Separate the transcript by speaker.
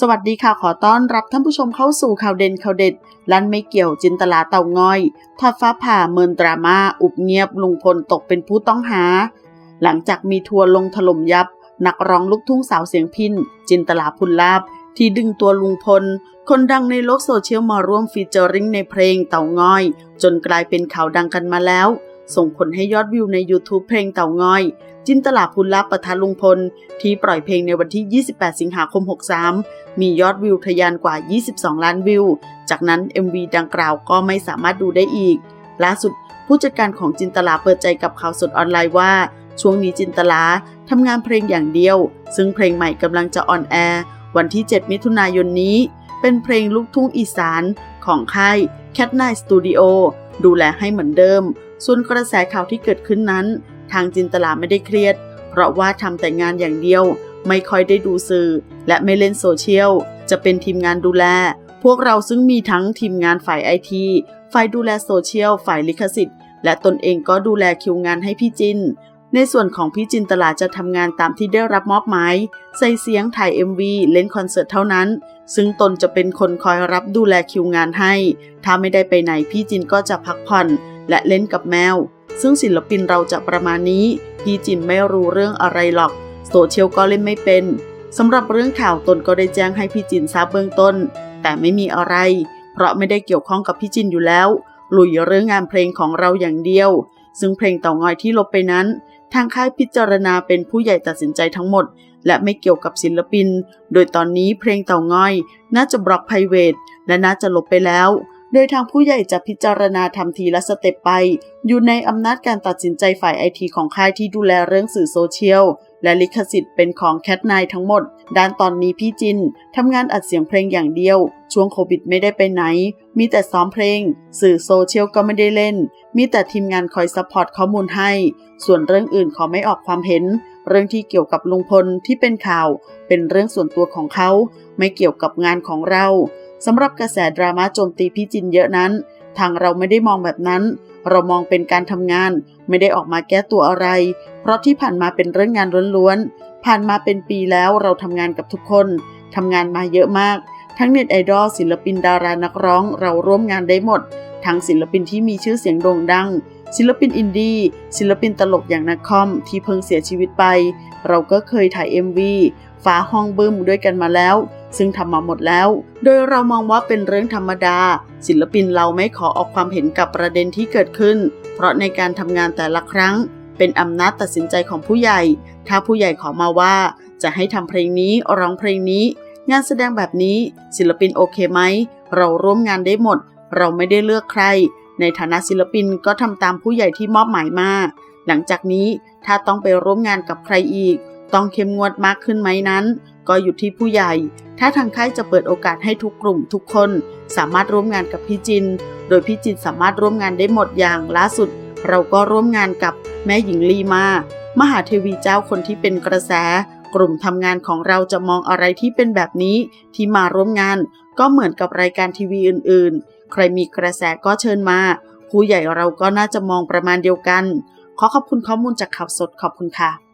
Speaker 1: สวัสดีค่ะขอต้อนรับท่านผู้ชมเข้าสู่ข่าวเด่นข่าวเด็ดลั่นไม่เกี่ยวจินตลาเต่างอยทอดฟ้าผ่าเมินดราม่าอุบเงียบลุงพลตกเป็นผู้ต้องหา หลังจากมีทัวร์ลงถล่มยับ นักร้องลูกทุ่งสาวเสียงพินจินตลาพุนลาบ ที่ดึงตัวลุงพล คนดังในโลกโซเชียลมาร่วมฟีเจอริงในเพลงเต่างอย จนกลายเป็นข่าวดังกันมาแล้ว ส่งผลให้ยอดวิวใน YouTube เพลงเต่างอย จินตลาพุนลาบประทะลุงพล ที่ปล่อยเพลงในวันที่ 28 สิงหาคม 63 มียอดวิวทะยานกว่า 22 ล้านวิว จากนั้น MV ดังกล่าวก็ไม่สามารถดูได้อีก ล่าสุดผู้จัดการของจินตลาเปิดใจกับข่าวสดออนไลน์ว่า ช่วงนี้จินตลาทำงานเพลงอย่างเดียว ซึ่งเพลงใหม่กำลังจะออนแอร์วันที่ 7 มิถุนายนนี้ เป็นเพลงลูกทุ่งอีสานของค่าย Cat n i g h t Studio ดูแลให้เหมือนเดิม ส่วนกระแสข่าวที่เกิดขึ้นนั้น ทางจินตลาไม่ได้เครียด เพราะว่าทำแต่งานอย่างเดียว ไม่ค่อยได้ดูสื่อ และไม่เล่นโซเชียล จะเป็นทีมงานดูแล พวกเราซึ่งมีทั้งทีมงานฝ่ายไอที ฝ่ายดูแลโซเชียล ฝ่ายลิขสิทธิ์ และตนเองก็ดูแลคิวงานให้พี่จิน ในส่วนของพี่จินตลาจะทำงานตามที่ได้รับมอบหมาย ใส่เสียงถ่าย MV เล่นคอนเสิร์ตเท่านั้น ซึ่งตนจะเป็นคนคอยรับดูแลคิวงานให้ ถ้าไม่ได้ไปไหนพี่จินก็จะพักผ่อน และเล่นกับแมว ซึ่งศิลปินเราจะประมาณนี้ พี่จินไม่รู้เรื่องอะไรหรอก โซเชียลก็เล่นไม่เป็นสำหรับเรื่องข่าวตนก็ได้แจ้งให้พี่จินทราบเบื้องต้น แต่ไม่มีอะไร เพราะไม่ได้เกี่ยวข้องกับพี่จินอยู่แล้วลุยเรื่องงานเพลงของเราอย่างเดียว ซึ่งเพลงเต่างอยที่ลบไปนั้น ทางค่ายพิจารณาเป็นผู้ใหญ่ตัดสินใจทั้งหมด และไม่เกี่ยวกับศิลปิน โดยตอนนี้เพลงเต่างอย น่าจะบล็อกไพรเวทและน่าจะลบไปแล้ว โดยทางผู้ใหญ่จะพิจารณาทำทีละสเต็ปไป อยู่ในอำนาจการตัดสินใจฝ่ายไอทีของค่ายที่ดูแลเรื่องสื่อโซเชียล และลิขสิทธิ์เป็นของแคทไนทั้งหมด ด้านตอนนี้พี่จินทำงานอัดเสียงเพลงอย่างเดียว ช่วงโควิดไม่ได้ไปไหน มีแต่ซ้อมเพลง สื่อโซเชียลก็ไม่ได้เล่น มีแต่ทีมงานคอยซัพพอร์ตข้อมูลให้ ส่วนเรื่องอื่นขอไม่ออกความเห็น เรื่องที่เกี่ยวกับลุงพลที่เป็นข่าว เป็นเรื่องส่วนตัวของเขา ไม่เกี่ยวกับงานของเรา สำหรับกระแสดราม่าโจมตีพี่จินเยอะนั้น ทางเราไม่ได้มองแบบนั้น เรามองเป็นการทำงาน ไม่ได้ออกมาแก้ตัวอะไร เพราะที่ผ่านมาเป็นเรื่องงานล้วนๆ ผ่านมาเป็นปีแล้วเราทำงานกับทุกคนทำงานมาเยอะมาก ทั้งเน็ตไอดอลศิลปินดารานักร้องเราร่วมงานได้หมด ทั้งศิลปินที่มีชื่อเสียงโด่งดัง ศิลปินอินดี้ศิลปินตลกอย่างนักคอมที่เพิ่งเสียชีวิตไป เราก็เคยถ่าย MV ฟ้าห้องบึ้มด้วยกันมาแล้ว ซึ่งทำมาหมดแล้ว โดยเรามองว่าเป็นเรื่องธรรมดา ศิลปินเราไม่ขอออกความเห็นกับประเด็นที่เกิดขึ้น เพราะในการทำงานแต่ละครั้ง เป็นอำนาจตัดสินใจของผู้ใหญ่ ถ้าผู้ใหญ่ขอมาว่า จะให้ทำเพลงนี้ร้องเพลงนี้ งานแสดงแบบนี้ ศิลปินโอเคไหม เราร่วมงานได้หมด เราไม่ได้เลือกใคร ในฐานะศิลปินก็ทำตามผู้ใหญ่ที่มอบหมายมาหลังจากนี้ถ้าต้องไปร่วมงานกับใครอีก ต้องเข้มงวดมากขึ้นไหมนั้น ก็อยู่ที่ผู้ใหญ่ ถ้าทางค่ายจะเปิดโอกาสให้ทุกกลุ่มทุกคนสามารถร่วมงานกับพี่จิน โดยพี่จินสามารถร่วมงานได้หมดอย่างล่าสุด เราก็ร่วมงานกับแม่หญิงลีมา มหาเทวีเจ้าคนที่เป็นกระแส กลุ่มทำงานของเราจะมองอะไรที่เป็นแบบนี้ที่มาร่วมงาน ก็เหมือนกับรายการทีวีอื่น ๆ ใครมีกระแสก็เชิญมาผู้ใหญ่เราก็น่าจะมองประมาณเดียวกัน ขอขอบคุณข้อมูลจากข่าวสดขอบคุณค่ะ